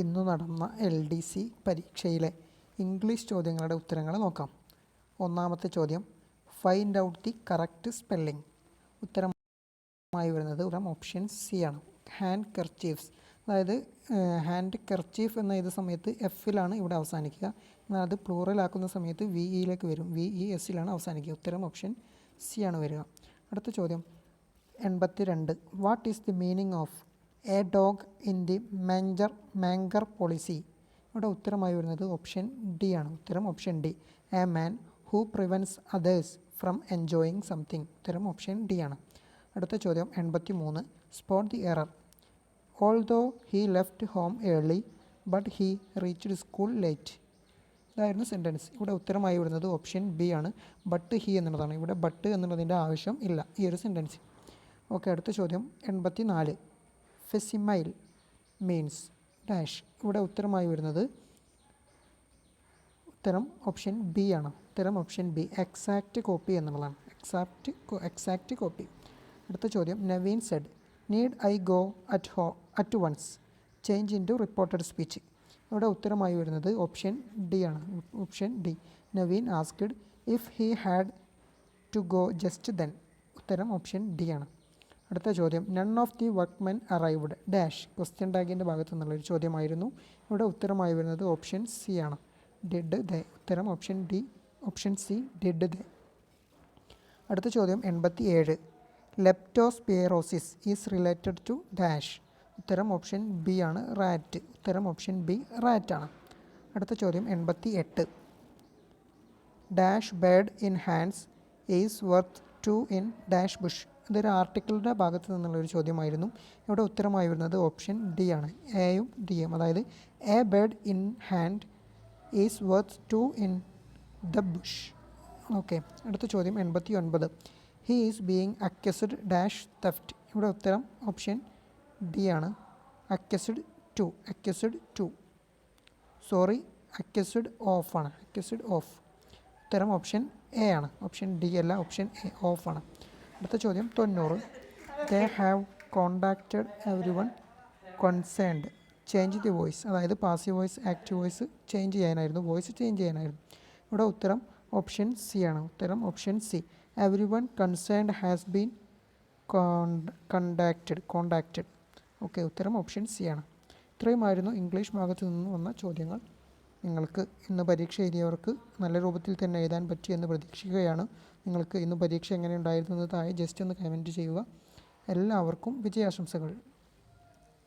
ഇന്നു നടന്ന L D C പരീക്ഷയിലെ ഇംഗ്ലീഷ് ചോദ്യങ്ങളുടെ ഉത്തരങ്ങൾ നോക്കാം. ഒന്നാമത്തെ ചോദ്യം find out the correct spelling ഉത്തരമായി വരുന്നത് ഉത്തരം ഓപ്ഷൻ സി ആണ്. ഹാൻഡ് കെർച്ചീഫ്സ് അതായത് ഹാൻഡ് കെർച്ചീഫ് എന്ന ഏത് സമയത്ത് എഫിലാണ് ഇവിടെ അവസാനിക്കുക. എന്നാൽ അത് പ്ലൂറലാക്കുന്ന സമയത്ത് വി ഇയിലേക്ക് വരും. വി ഇ എസിലാണ് അവസാനിക്കുക. ഉത്തരം ഓപ്ഷൻ സി ആണ് വരിക. അടുത്ത ചോദ്യം എൺപത്തി രണ്ട് what is the meaning of a dog in the manger manger policy. ഇവിടെ ഉത്തരമായി വരുന്നത് ഓപ്ഷൻ ഡി ആണ്. ഉത്തരം option D. A man who prevents others from enjoying something. ഉത്തരം ഓപ്ഷൻ ഡി ആണ്. അടുത്ത ചോദ്യം എൺപത്തി മൂന്ന് spot the error. Although he left home early but he reached school late. ഇതായിരുന്നു സെന്റൻസ് ഇവിടെ ഉത്തരമായി വരുന്നത് ഓപ്ഷൻ ബി ആണ്. ബട്ട് ഹി എന്നുള്ളതാണ്. ഇവിടെ ബട്ട് എന്നുള്ളതിന്റെ ആവശ്യം ഇല്ല. ഈ ഒരു സെന്റൻസ് ഓക്കെ അടുത്ത ചോദ്യം എൺപത്തി നാല് ഫെസിമൈൽ മീൻസ് ഡാഷ് ഇവിടെ ഉത്തരമായി വരുന്നത് ഉത്തരം ഓപ്ഷൻ ബി ആണ്. ഉത്തരം ഓപ്ഷൻ ബി എക്സാക്റ്റ് കോപ്പി എന്നുള്ളതാണ്. എക്സാക്റ്റ് എക്സാക്റ്റ് കോപ്പി അടുത്ത ചോദ്യം. Naveen said need I go at ഹോ at once change into reported speech ഇവിടെ ഉത്തരമായി വരുന്നത് ഓപ്ഷൻ ഡി ആണ്. Option D Naveen asked if he had to go just then ഉത്തരം option D ആണ്. അടുത്ത ചോദ്യം. None of the workmen arrived dash question ടാഗിന്റെ ഭാഗത്തു നിന്നുള്ളൊരു ചോദ്യമായിരുന്നു. ഇവിടെ ഉത്തരമായി വരുന്നത് ഓപ്ഷൻ സി ആണ്. ഡിഡ് ദ ഉത്തരം option D option C did the അടുത്ത ചോദ്യം എൺപത്തി ഏഴ് leptospirosis is related to dash ഉത്തരം ഓപ്ഷൻ ബി ആണ് റാറ്റ് ഉത്തരം ഓപ്ഷൻ ബി റാറ്റ് ആണ്. അടുത്ത ചോദ്യം എൺപത്തി എട്ട് dash bird in hands is worth two in dash bush ഇതൊരു ആർട്ടിക്കിളിന്റെ ഭാഗത്ത് നിന്നുള്ള ഒരു ചോദ്യമായിരുന്നു. ഇവിടെ ഉത്തരമായി വരുന്നത് ഓപ്ഷൻ ഡി ആണ്. എയും ഡിയും അതായത് a bird in hand is worth two in the bush okay അടുത്ത ചോദ്യം എൺപത്തി ഒൻപത് he is being accused dash theft ഇവിടെ ഉത്തരം ഓപ്ഷൻ ഡി ആണ്. Accused to accused to sorry accused of ആണ്. അക്യസ്ഡ് ഓഫ് ഉത്തരം ഓപ്ഷൻ എ ആണ്. ഓപ്ഷൻ ഡി അല്ല ഓപ്ഷൻ എ ഓഫ് ആണ്. അടുത്ത ചോദ്യം. തൊണ്ണൂറ്. They have contacted everyone concerned change the voice അതായത് passive voice active voice change ചെയ്യാനായിരുന്നു. വോയിസ് ചേഞ്ച് ചെയ്യാനായിരുന്നു. ഇവിടെ ഉത്തരം ഓപ്ഷൻ സി ആണ്. ഉത്തരം option C everyone concerned has been contacted contacted okay ഉത്തരം ഓപ്ഷൻ സി ആണ്. ഇത്രയുമായിരുന്നു ഇംഗ്ലീഷ് ഭാഗത്ത് നിന്ന് വന്ന ചോദ്യങ്ങൾ. നിങ്ങൾക്ക് ഇന്ന് പരീക്ഷ എഴുതിയവർക്ക് നല്ല രൂപത്തിൽ തന്നെ എഴുതാൻ പറ്റിയെന്ന് പ്രതീക്ഷിക്കുകയാണ്. നിങ്ങൾക്ക് ഇന്ന് പരീക്ഷ എങ്ങനെ ഉണ്ടായിരുന്നു എന്ന് താഴെ ജസ്റ്റ് ഒന്ന് കമന്റ് ചെയ്യുക. എല്ലാവർക്കും വിജയാശംസകൾ.